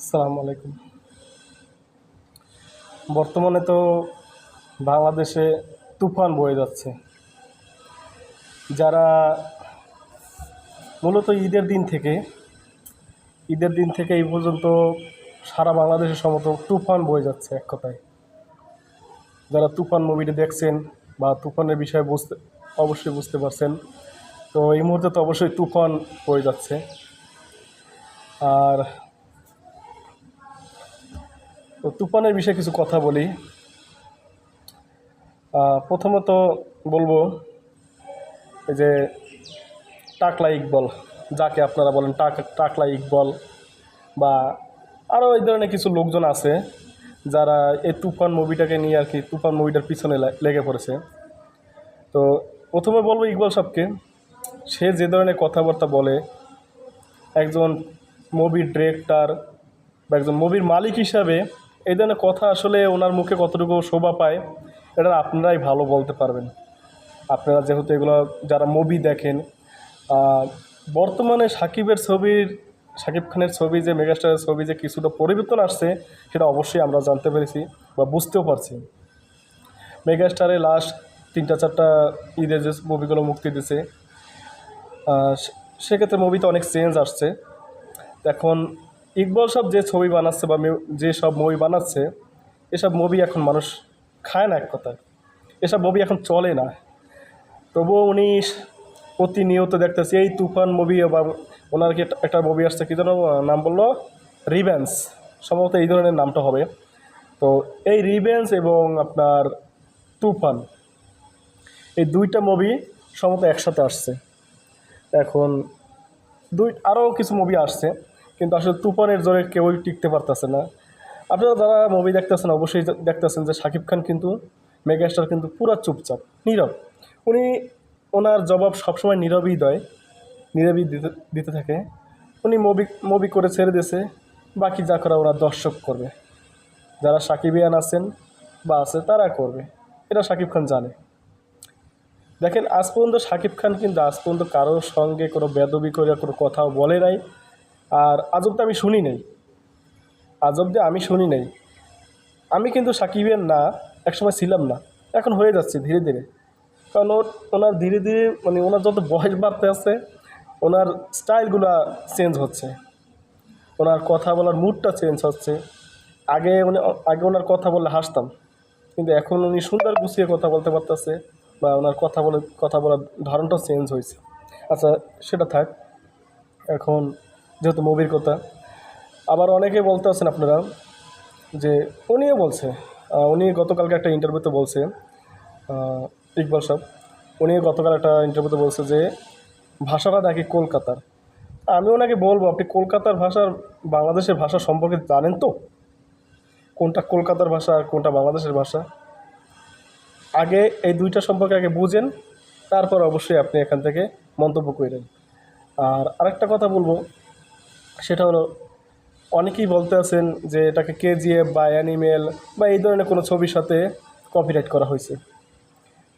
আসসালামু আলাইকুম। বর্তমানে তো বাংলাদেশে তুফান বয়ে যাচ্ছে। যারা মূলত ঈদের দিন থেকে, ঈদের দিন থেকে এই পর্যন্ত সারা বাংলাদেশের সমত তুফান বয়ে যাচ্ছে এক কথায়। যারা তুফান মুভিটি দেখছেন বা তুফানের বিষয়ে বুঝতে, অবশ্যই বুঝতে পারছেন। তো এই মুহূর্তে তো অবশ্যই তুফান বয়ে যাচ্ছে। আর তো তুফানের বিষয়ে কিছু কথা বলি। প্রথমত বলব এই যে টাকলা ইকবল, যাকে আপনারা বলেন টাক, টাকলা ইকবল বা আরও এই ধরনের কিছু লোকজন আছে যারা এই তুফান মুভিটাকে নিয়ে আর কি, তুফান মুভিটার পিছনে লেগে পড়েছে। তো প্রথমে বলব ইকবল সাহেবকে সে যে ধরনের কথাবার্তা বলে, একজন মুভির ডিরেক্টর বা একজন মুভির মালিক হিসাবে এই ধরনের কথা আসলে ওনার মুখে কতটুকু শোভা পায়, এটা আপনারাই ভালো বলতে পারবেন। আপনারা যেহেতু এগুলো যারা মুভি দেখেন বর্তমানে সাকিবের ছবির, সাকিব খানের ছবি যে, মেগাস্টারের ছবি যে কিছুটা পরিবর্তন আসছে, সেটা অবশ্যই আমরা জানতে পেরেছি বা বুঝতেও পারছি। মেগাস্টারে লাস্ট তিনটা, চারটা ঈদের যে মুভিগুলো মুক্তি দিছে সেক্ষেত্রে মুভিতে অনেক চেঞ্জ আসছে। এখন ইকবল সব যে ছবি বানাচ্ছে বা যে সব মুভি বানাচ্ছে, এসব মুভি এখন মানুষ খায় না এক কথায়। এসব মুভি এখন চলে না। তবুও উনি প্রতিনিয়ত দেখতেছি, এই তুফান মুভি বা ওনার কি একটা- একটা মুভি আসছে, কী যেন নাম বলল? রিভেন্স সম্ভবত এই ধরনের নামটা হবে। তো এই রিভেন্স এবং আপনার তুফান, এই দুইটা মুভি সম্ভবত একসাথে আসছে। এখন দুই আরও কিছু মুভি আসছে। কিন্তু আসলে তুফানের জোরে কেউই টিকতে পারতেছে না। আপনারা যারা মুভি দেখতেছেন, অবশ্যই দেখতেছেন যে শাকিব খান কিন্তু মেগাস্টার কিন্তু পুরা চুপচাপ, নীরব। উনি ওনার জবাব সবসময় নীরবই দেয়, নীরবই দিতে দিতে থাকে। উনি মুভি মুভি করে ছেড়ে দিয়েছে, বাকি যা করা ওরা দর্শক করবে। যারা সাকিবিয়ান আছেন বা আছে, তারা করবে। এটা শাকিব খান জানে। দেখেন, আজ পর্যন্ত শাকিব খান কিন্তু আজ পর্যন্ত কারোর সঙ্গে কোনো বেদবি করে কোনো কথাও বলে নাই। আর আজ অব্দি আমি শুনি নাই। আজ অব্দি আমি শুনি নাই। আমি কিন্তু সাকিবের না, একসময় ছিলাম না। এখন হয়ে যাচ্ছে ধীরে ধীরে। কারণ ওর, ওনার ধীরে ধীরে মানে ওনার যত বয়স বাড়তে আছে, ওনার স্টাইলগুলো চেঞ্জ হচ্ছে। ওনার কথা বলার মুডটা চেঞ্জ হচ্ছে। আগে মানে আগে ওনার কথা বললে হাসতাম। কিন্তু এখন উনি সুন্দর গুছিয়ে কথা বলতে পারতেছে বা ওনার কথা বলে, কথা বলার ধরনটা চেঞ্জ হয়েছে। আচ্ছা সেটা থাক। এখন যেহেতু মুভির কথা। আবার অনেকে বলতে আছেন আপনারা যে উনিও বলছে উনি গতকালকে একটা ইন্টারভিউতে বলছে ইকবাল সাহেব, উনি গতকাল একটা ইন্টারভিউতে বলছে যে ভাষাটা নাকি কলকাতার। আমি ওনাকে বলব, আপনি কলকাতার ভাষার, বাংলাদেশের ভাষা সম্পর্কে জানেন তো? কোনটা কলকাতার ভাষা আর কোনটা বাংলাদেশের ভাষা? আগে এই দুইটা সম্পর্কে আগে বুঝেন, তারপর অবশ্যই আপনি এখান থেকে মন্তব্য করেন। আর আরেকটা কথা বলব সেটা হলো, অনেকেই বলতে আছেন যে এটাকে কেজিএফ বা অ্যানিমেল বা এই ধরনের কোনো ছবির সাথে কপিরাইট করা হয়েছে।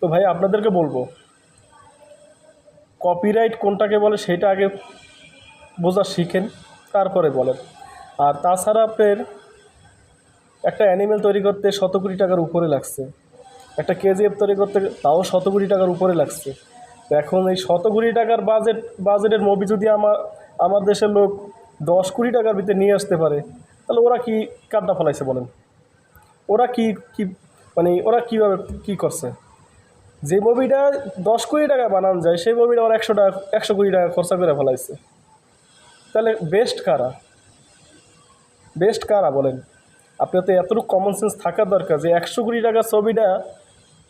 তো ভাই, আপনাদেরকে বলব কপিরাইট কোনটাকে বলে সেটা আগে বোঝা শিখেন, তারপরে বলেন। আর তাছাড়া আপনার একটা অ্যানিমেল তৈরি করতে শত কোটি টাকার উপরে লাগছে। একটা কেজিএফ তৈরি করতে তাও শত কোটি টাকার উপরে লাগছে। এখন এই শত কোটি টাকার বাজেট বাজেটের মুভি যদি আমার আমার দেশের লোক দশ কোটি টাকার ভিতরে নিয়ে আসতে পারে, তাহলে ওরা কি কাড্ডা ফলাইছে বলেন? ওরা কি কি মানে ওরা কীভাবে, কী করছে? যে মুভিটা দশ কোটি টাকা বানানো যায়, সেই মুভিটা ওরা একশো টাকা, একশো কোটি টাকা খরচা করে ফেলাইছে। তাহলে বেস্ট কারা? বেস্ট কারা বলেন? আপনার তো এতটুকু কমন সেন্স থাকা দরকার যে একশো কোটি টাকার ছবিটা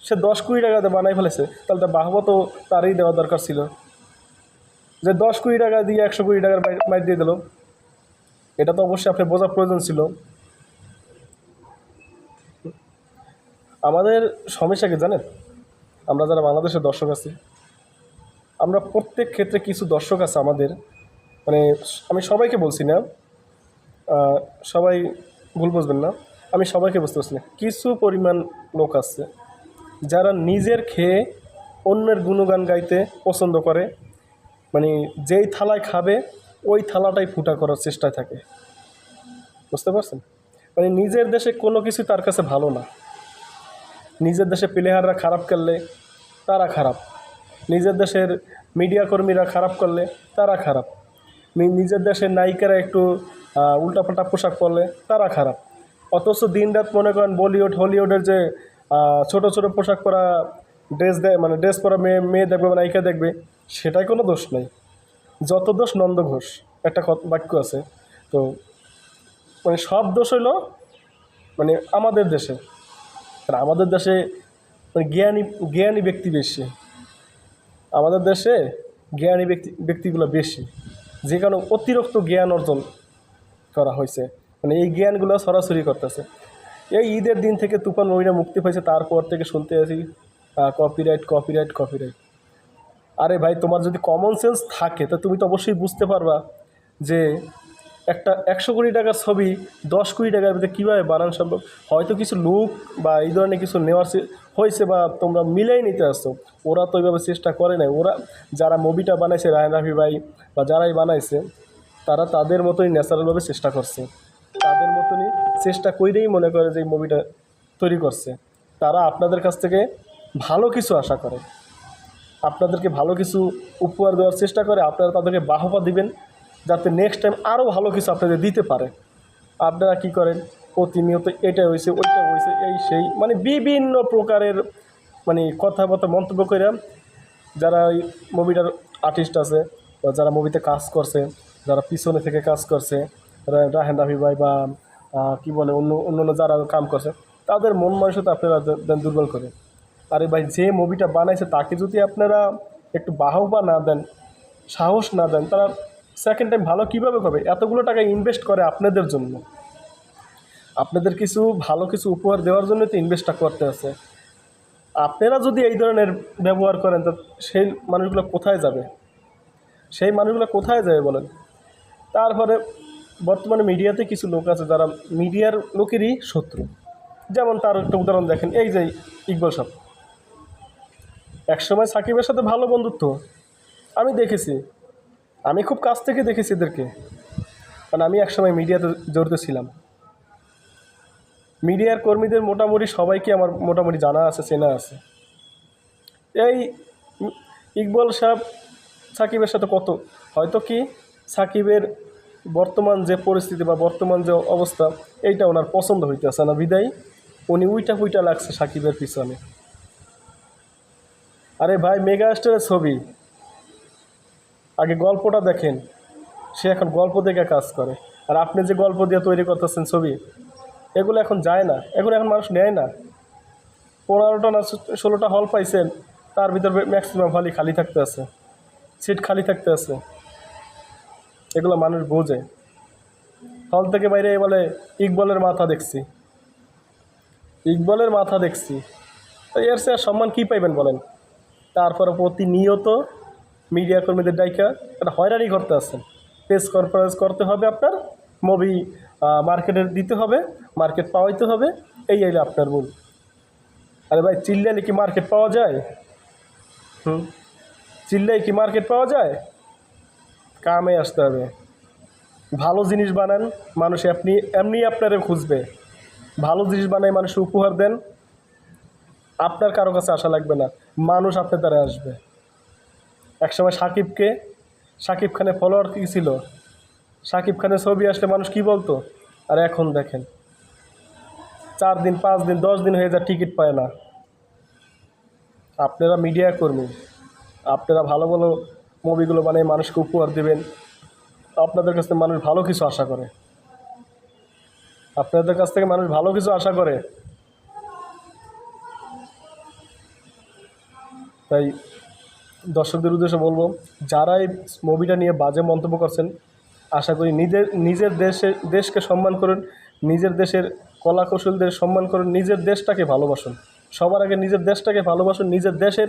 সে দশ কোটি টাকাতে বানাই ফেলেছে, তাহলে তার বাহবা তো তারই দেওয়া দরকার ছিল। যে দশ কোটি টাকা দিয়ে একশো কোটি টাকার মাইট দিয়ে দিল। এটা তো অবশ্যই আপনার বোঝার প্রয়োজন ছিল। আমাদের সমস্যা কি জানেন? আমরা যারা বাংলাদেশের দর্শক আছি, আমরা প্রত্যেক ক্ষেত্রে কিছু দর্শক আছে আমাদের। মানে আমি সবাইকে বলছি না সবাই ভুল বুঝবেন না, আমি সবাইকে বুঝতে পারছি না। কিছু পরিমাণ লোক আছে যারা নিজের খেয়ে অন্যের গুণগান গাইতে পছন্দ করে। মানে যেই থালায় খাবে ওই থালাটাই ফুটা করার চেষ্টায় থাকে। বুঝতে পারছেন? মানে নিজের দেশে কোনো কিছু তার কাছে ভালো না। নিজের দেশে প্লেয়াররা খারাপ করলে তারা খারাপ। নিজের দেশের মিডিয়া কর্মীরা খারাপ করলে তারা খারাপ। নিজের দেশের নায়িকারা একটু উল্টাপাল্টা পোশাক পরলে তারা খারাপ। অথচ দিনরাত মনে করেন বলিউড, হলিউডের যে ছোট ছোট পোশাক পরা ড্রেস দেয় মানে ড্রেস পরা মেয়ে মেয়ে দেখবে বা নায়িকা দেখবে, সেটাই কোনো দোষ নেই। যত দোষ নন্দ ঘোষ, একটা বাক্য আছে, তো মানে সব দোষ হইল মানে আমাদের দেশে। আর আমাদের দেশে মানে জ্ঞানী জ্ঞানী ব্যক্তি বেশি। আমাদের দেশে জ্ঞানী ব্যক্তি, ব্যক্তিগুলো বেশি। যে কারণে অতিরিক্ত জ্ঞান অর্জন করা হয়েছে। মানে এই জ্ঞানগুলো সরাসরি করতেছে। এই ঈদের দিন থেকে তুফান মুভিটা মুক্তি পেয়েছে তারপর থেকে শুনতে আছি কপিরাইট কপিরাইট কপিরাইট আরে ভাই, তোমার যদি কমন সেন্স থাকে, তা তুমি তো অবশ্যই বুঝতে পারবা যে একটা একশো কোটি টাকার ছবি, দশ কোটি টাকার ভিতরে কীভাবে বানানো সম্ভব? হয়তো কিছু লুক বা এই ধরনের কিছু নেওয়ার হয়েছে বা তোমরা মিলাই নিতে আসছো। ওরা তো ওইভাবে চেষ্টা করে নাই। ওরা যারা মুভিটা বানাইছে রায়ন রাফি ভাই বা যারাই বানাইছে, তারা তাদের মতোই ন্যাচারালভাবে চেষ্টা করছে। তাদের মতনই চেষ্টা করেই মনে করে যে এই মুভিটা তৈরি করছে। তারা আপনাদের কাছ থেকে ভালো কিছু আশা করে। আপনাদেরকে ভালো কিছু উপহার দেওয়ার চেষ্টা করে, আপনারা তাদেরকে বাহবা দিবেন যাতে নেক্সট টাইম আরও ভালো কিছু আপনাদের দিতে পারে। আপনারা কি করেন? প্রতিনিয়ত এটা হয়েছে ওইটা হয়েছে এই সেই মানে বিভিন্ন প্রকারের মানে কথা কথাবার্তা, মন্তব্য করে যারা এই মুভিটার আর্টিস্ট আছে বা যারা মুভিতে কাজ করছে, যারা পিছনে থেকে কাজ করছে রাহেন রাফি ভাই বা কি বলে, অন্য অন্য যারা কাম করছে, তাদের মন মানসিকতা আপনারা দুর্বল করে। আরে ভাই, যে মুভিটা বানাইছে, তাকে যদি আপনারা একটু বাহবা না দেন, সাহস না দেন, তারা সেকেন্ড টাইম ভালো কীভাবে হবে এতগুলো টাকা ইনভেস্ট করে আপনাদের জন্য। আপনাদের কিছু ভালো কিছু উপহার দেওয়ার জন্য তো ইনভেস্টটা করতে আছে। আপনারা যদি এই ধরনের ব্যবহার করেন, তো সেই মানুষগুলো কোথায় যাবে? সেই মানুষগুলো কোথায় যাবে বলেন? তারপরে বর্তমানে মিডিয়াতে কিছু লোক আছে, যারা মিডিয়ার লোকেরই শত্রু। যেমন তার একটা উদাহরণ দেখেন, এই যে ইকবাল সাহেব। একসময় সাকিবের সাথে ভালো বন্ধুত্ব। আমি দেখেছি। আমি খুব কাছ থেকে দেখেছি এদেরকে। কারণ আমি একসময় মিডিয়াতে জড়িত ছিলাম। মিডিয়ার কর্মীদের মোটামুটি সবাইকে আমার মোটামুটি জানা আছে, চেনা আছে। এই ইকবল সাহেব সাকিবের সাথে কত? হয়তো কি সাকিবের বর্তমান যে পরিস্থিতি বা বর্তমান যে অবস্থা, এইটা ওনার পছন্দ হইতেছে না। বিদায়, উনি উইটা উইটা লাগছে সাকিবের পিছনে। আরে ভাই মেগা স্টারের ছবি। আগে গল্পটা দেখেন। সে এখন গল্প দেখে কাজ করে। আর আপনি যে গল্প দিয়ে তৈরি করতেছেন ছবি, এগুলো এখন যায় না। এগুলো এখন মানুষ নেয় না। পনেরোটা না ষোলোটা হল পাইছেন, তার ভিতর ম্যাক্সিমাম হলই খালি থাকতে আছে। সিট খালি থাকতে আছে। এগুলো মানুষ বোঝে। হল থেকে বাইরে বলে ইকবলের মাথা দেখছি। ইকবলের মাথা দেখছি। এর সে সম্মান কী পাইবেন বলেন? তারপরে প্রতিনিয়ত মিডিয়া কর্মীদের ডাইকা একটা হয়রানি করতে আসছেন। প্রেস কনফারেন্স করতে হবে আপনার মুভি মার্কেটে দিতে হবে মার্কেট পাওয়াইতে হবে, এই এলে আপনার ভুল আরে ভাই চিল্লালে কি মার্কেট পাওয়া যায়? হুম? চিল্লাই কি মার্কেট পাওয়া যায়? কামে আসতে হবে। ভালো জিনিস বানান, মানুষ আপনি এমনি আপনারে খুঁজবে। ভালো জিনিস বানায় মানুষ উপহার দেন আপনার কারও কাছে আসা লাগবে না। মানুষ আপনার দ্বারা আসবে। একসময় সাকিবকে, সাকিব খানের ফলোয়ার কী ছিল? সাকিব খানের ছবি আসলে মানুষ কি বলতো? আর এখন দেখেন। চার দিন, পাঁচ দিন, দশ দিন হয়ে যায়, টিকিট পায় না। আপনারা মিডিয়া কর্মী। আপনারা ভালো ভালো মুভিগুলো বানিয়ে মানুষকে উপহার দেবেন। আপনাদের কাছ থেকে মানুষ ভালো কিছু আশা করে। আপনাদের কাছ থেকে মানুষ ভালো কিছু আশা করে। তাই দর্শকদের উদ্দেশ্যে বলব যারা এই মুভিটা নিয়ে বাজে মন্তব্য করছেন, আশা করি নিজের নিজের দেশে, দেশকে সম্মান করুন, নিজের দেশের কলা কৌশলদের সম্মান করুন, নিজের দেশটাকে ভালোবাসুন। সবার আগে নিজের দেশটাকে ভালোবাসুন, নিজের দেশের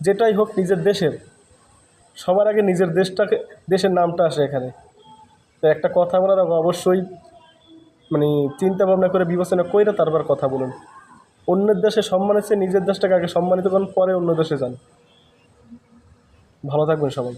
যেটাই হোক নিজের দেশের। সবার আগে নিজের দেশটাকে, দেশের নামটা আসে এখানে। তো একটা কথা বলার অবশ্যই মানে চিন্তা ভাবনা করে বিবেচনা করে তারপর কথা বলুন। অন্যের দেশে সম্মানের চেয়ে নিজের দেশটাকে আগে সম্মানিত করুন, পরে অন্য দেশে যান। ভালো থাকবেন সবাই।